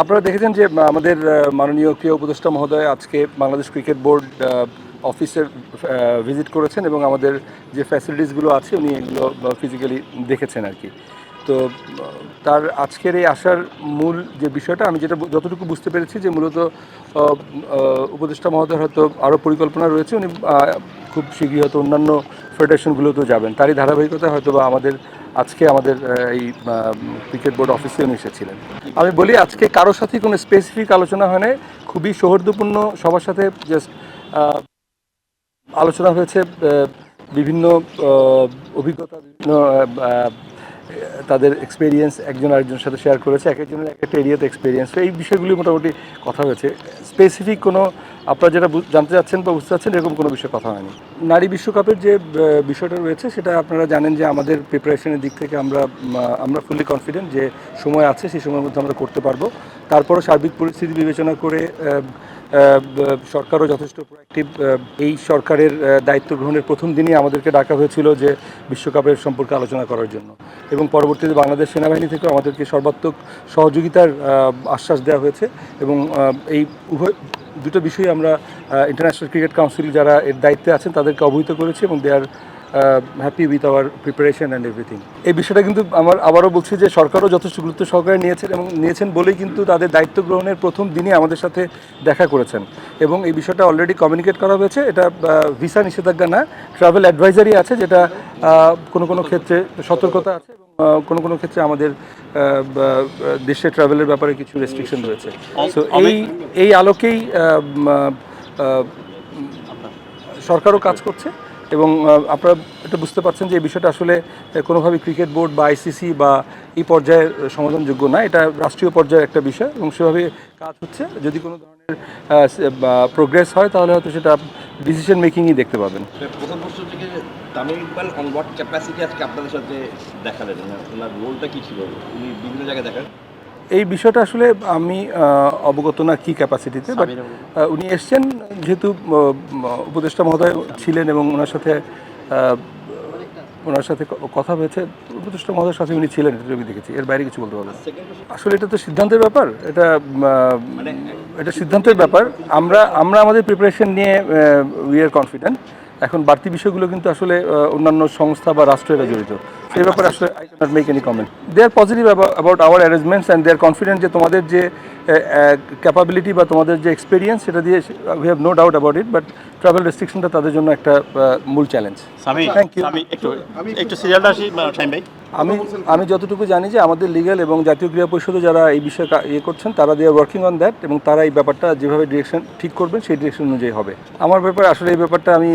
আপনারা দেখেছেন যে আমাদের মাননীয় ক্রীড়া উপদেষ্টা মহোদয় আজকে বাংলাদেশ ক্রিকেট বোর্ড অফিসে ভিজিট করেছেন এবং আমাদের যে ফ্যাসিলিটিসগুলো আছে উনি এগুলো ফিজিক্যালি দেখেছেন আর কি। তো তার আজকের এই আসার মূল যে বিষয়টা, আমি যেটা যতটুকু বুঝতে পেরেছি যে মূলত উপদেষ্টা মহোদয় হয়তো আরও পরিকল্পনা রয়েছে, উনি খুব শীঘ্রই হয়তো অন্যান্য ফেডারেশনগুলোতেও যাবেন। তারই ধারাবাহিকতা হয়তো বা আমাদের আজকে আমাদের এই ক্রিকেট বোর্ড অফিসে উনি এসেছিলেন। আমি বলি, আজকে কারোর সাথেই কোনো স্পেসিফিক আলোচনা হয়নি খুবই সৌহার্দ্যপূর্ণ সবার সাথে জাস্ট আলোচনা হয়েছে বিভিন্ন অভিজ্ঞতা, বিভিন্ন তাদের এক্সপিরিয়েন্স একজন আরেকজনের সাথে শেয়ার করেছে, এক একজনের এক একটা এরিয়াতে এক্সপিরিয়েন্স এই বিষয়গুলি মোটামুটি কথা হয়েছে। স্পেসিফিক কোনো, আপনারা যেটা জানতে চাচ্ছেন বা বুঝতে চাচ্ছেন, এরকম কোনো বিষয়ে কথা হয়নি। নারী বিশ্বকাপের যে বিষয়টা রয়েছে, সেটা আপনারা জানেন যে আমাদের প্রিপারেশনের দিক থেকে আমরা আমরা ফুললি কনফিডেন্ট যে সময় আছে, সেই সময়ের মধ্যে আমরা করতে পারব। তারপরও সার্বিক পরিস্থিতি বিবেচনা করে সরকারও যথেষ্ট প্রোয়াক্টিভ এই সরকারের দায়িত্ব গ্রহণের প্রথম দিনই আমাদেরকে ডাকা হয়েছিল যে বিশ্বকাপের সম্পর্কে আলোচনা করার জন্য। এবং পরবর্তীতে বাংলাদেশ সেনাবাহিনী থেকেও আমাদেরকে সর্বাত্মক সহযোগিতার আশ্বাস দেওয়া হয়েছে। এবং এই উভয়, দুটো বিষয়ে আমরা ইন্টারন্যাশনাল ক্রিকেট কাউন্সিল যারা এর দায়িত্বে আছেন তাদেরকে অবহিত করেছি এবং they are happy with our preparation and everything এই বিষয়টা কিন্তু আমার আবারও বলছি যে সরকারও যথেষ্ট গুরুত্ব সহকারে নিয়েছেন এবং নিয়েছেন বলেই কিন্তু তাদের দায়িত্ব গ্রহণের প্রথম দিনই আমাদের সাথে দেখা করেছেন। এবং এই বিষয়টা অলরেডি কমিউনিকেট করা হয়েছে। এটা ভিসা নিষেধাজ্ঞা না ট্রাভেল অ্যাডভাইজারি আছে যেটা কোনো কোনো ক্ষেত্রে সতর্কতা আছে কোনো কোনো ক্ষেত্রে আমাদের দেশে ট্রাভেলের ব্যাপারে কিছু রেস্ট্রিকশন রয়েছে। সো এই এই আলোকেই সরকারও কাজ করছে। এবং আপনারা এটা বুঝতে পারছেন যে এই বিষয়টা আসলে আহ, কোনোভাবেই ক্রিকেট বোর্ড বা আইসিসি বা এই পর্যায়ে সমাধানযোগ্য না। এটা রাষ্ট্রীয় পর্যায়ের একটা বিষয় এবং সেভাবে কাজ হচ্ছে। যদি কোনো ধরনের প্রোগ্রেস হয় তাহলে হয়তো সেটা ডিসিশন মেকিংই দেখতে পাবেন। প্রথম প্রশ্ন যে Tamim Iqbal on what capacity আজকে আপনাদের সাথে দেখালেন? ওনার ওনার রোলটা কি ছিল? উনি বিভিন্ন জায়গায় দেখান এই বিষয়টা আসলে আমি অবগত না কি ক্যাপাসিটিতে বাট উনি এসছেন যেহেতু উপদেষ্টা মহোদয় ছিলেন এবং ওনার সাথে ওনার সাথে কথা হয়েছে। উপদেষ্টা মহোদয়ের সাথে উনি ছিলেন এটা আমি দেখেছি। এর বাইরে কিছু বলতে পারব আসলে এটা তো সিদ্ধান্তের ব্যাপার। এটা মানে এটা সিদ্ধান্তের ব্যাপার। আমরা আমরা আমাদের প্রিপারেশন নিয়ে উই আর কনফিডেন্ট এখন বাড়তি বিষয়গুলো কিন্তু আসলে অন্যান্য সংস্থা বা রাষ্ট্রেরা জড়িত। সেই ব্যাপারে আসলে I can't make any comment they are positive about our arrangements and they are confident যে তোমাদের যে ক্যাপাবিলিটি বা তোমাদের যে এক্সপিরিয়েন্স সেটা দিয়ে we have no doubt about it but travel রেস্ট্রিকশনটা তাদের জন্য একটা মূল চ্যালেঞ্জ থ্যাংক ইউ you. স্বামী একটু একটু সিরিয়ালটা আসি টাইম ভাই। আমি আমি যতটুকু জানি যে আমাদের লিগ্যাল এবং জাতীয় ক্রীড়া পরিষদে যারা এই বিষয়ে ইয়ে করছেন তারা দিয়ে ওয়ার্কিং অন দ্যাট এবং তারা এই ব্যাপারটা যেভাবে ডিরেকশন ঠিক করবেন সেই ডিরেকশন অনুযায়ী হবে। আমার ব্যাপারে আসলে এই ব্যাপারটা আমি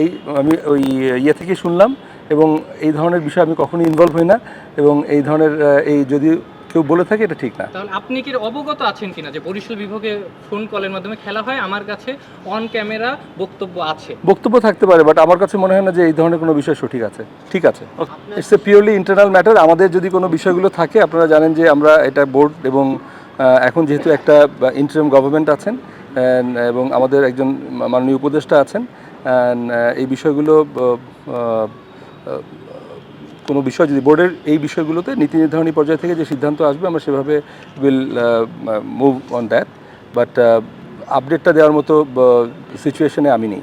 এই আমি ওই ইয়ে থেকে শুনলাম এবং এই ধরনের বিষয়ে আমি কখনোই ইনভলভ হই না এবং এই ধরনের এই যদি কেউ বলে থাকে এটা ঠিক না। তাহলে আপনি কি অবগত আছেন কিনা যে বরিশাল বিভাগে ফোন কলের মাধ্যমে খেলা হয়? আমার কাছে অন ক্যামেরা বক্তব্য আছে। বক্তব্য থাকতে পারে বাট আমার কাছে মনে হয় না যে এই ধরনের কোনো বিষয় সঠিক আছে। ঠিক আছে। It's a purely internal matter আমাদের যদি কোনো বিষয়গুলো থাকে আপনারা জানেন যে আমরা এটা বোর্ড এবং এখন যেহেতু একটা ইন্টারিম গভর্নমেন্ট আছেন এবং আমাদের একজন মাননীয় উপদেষ্টা আছেন এই বিষয়গুলো কোনো বিষয়, যদি বোর্ডের এই বিষয়গুলোতে নীতি নির্ধারণী পর্যায় থেকে যে সিদ্ধান্ত আসবে, আমরা সেভাবে will move on that but আপডেটটা দেওয়ার মতো সিচুয়েশনে আমি নেই।